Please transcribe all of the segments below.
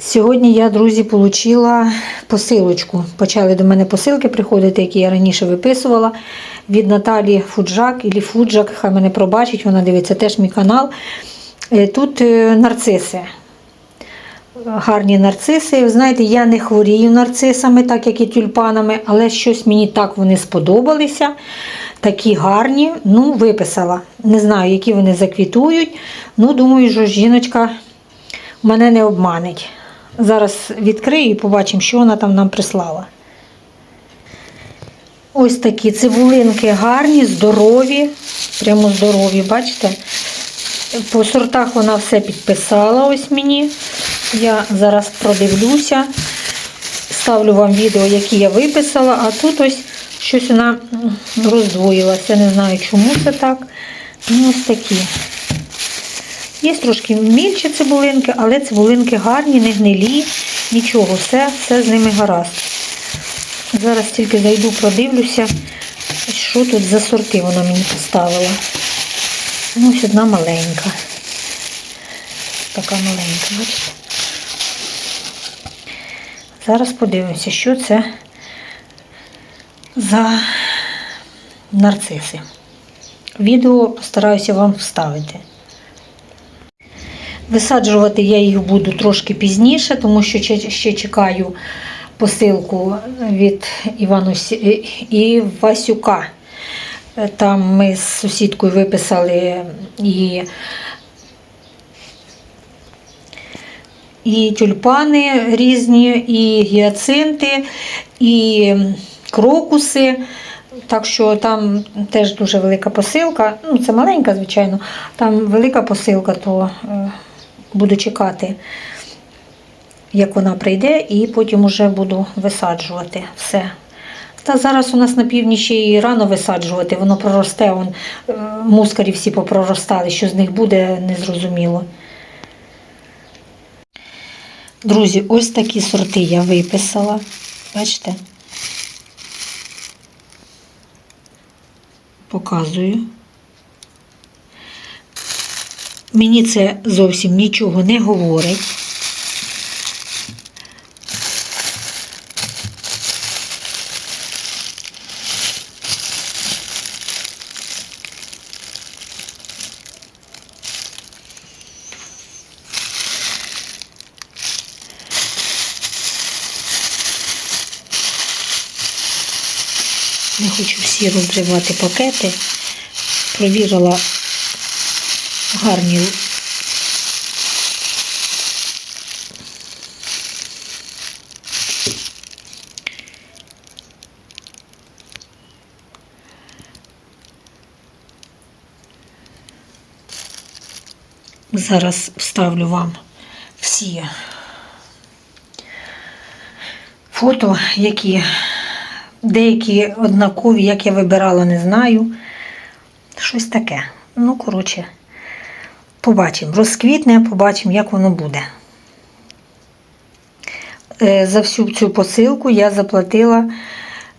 Сьогодні я, друзі, отримала посилочку. Почали до мене посилки приходити, які я раніше виписувала. Від Наталі Фуджак і Фуджак, хай мене пробачить, вона дивиться теж мій канал. Е, Тут е, нарциси. Гарні нарциси. Знаєте, я не хворію нарцисами, так як і тюльпанами, але щось мені так вони сподобалися. Такі гарні. Ну, виписала. Не знаю, які вони заквітують. Ну, думаю, що жіночка мене не обманить. Зараз відкрию і побачимо, що вона там нам прислала. Ось такі цибулинки гарні, здорові, прямо здорові, бачите? По сортах вона все підписала ось мені. Я зараз продивлюся, ставлю вам відео, які я виписала, а тут ось щось вона роздвоїлася. Не знаю, чому це так. Ну, ось такі. Є трошки мільчі цибулинки, але цибулинки гарні, не гнилі, нічого, все, все з ними гаразд. Зараз тільки зайду, продивлюся, що тут за сорти вона мені поставила. Ну, ось одна маленька. Така маленька, бачите? Зараз подивимося, що це за нарциси. Відео постараюся вам вставити. Висаджувати я їх буду трошки пізніше, тому що ще- чекаю посилку від Іванусі і Васюка. Там ми з сусідкою виписали і, і тюльпани різні, і гіацинти, і крокуси. Так що там теж дуже велика посилка. Ну, це маленька, звичайно. Там велика посилка, то е, буду чекати, як вона прийде, і потім вже буду висаджувати все. Та зараз у нас на північі і рано висаджувати, воно проросте, он, е, мускарі всі попроростали, що з них буде, незрозуміло. Друзі, ось такі сорти я виписала. Бачите? Показую. Мені це зовсім нічого не говорить. Не хочу всі розривати пакети. Провірила гарні Зараз вставлю вам всі фото, які деякі однакові, як я вибирала, не знаю. Щось таке. Ну, коротше, побачимо. Розквітне, побачимо, як воно буде. Е, За всю цю посилку я заплатила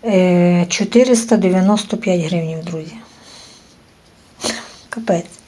е, 495 гривень, друзі. Капець.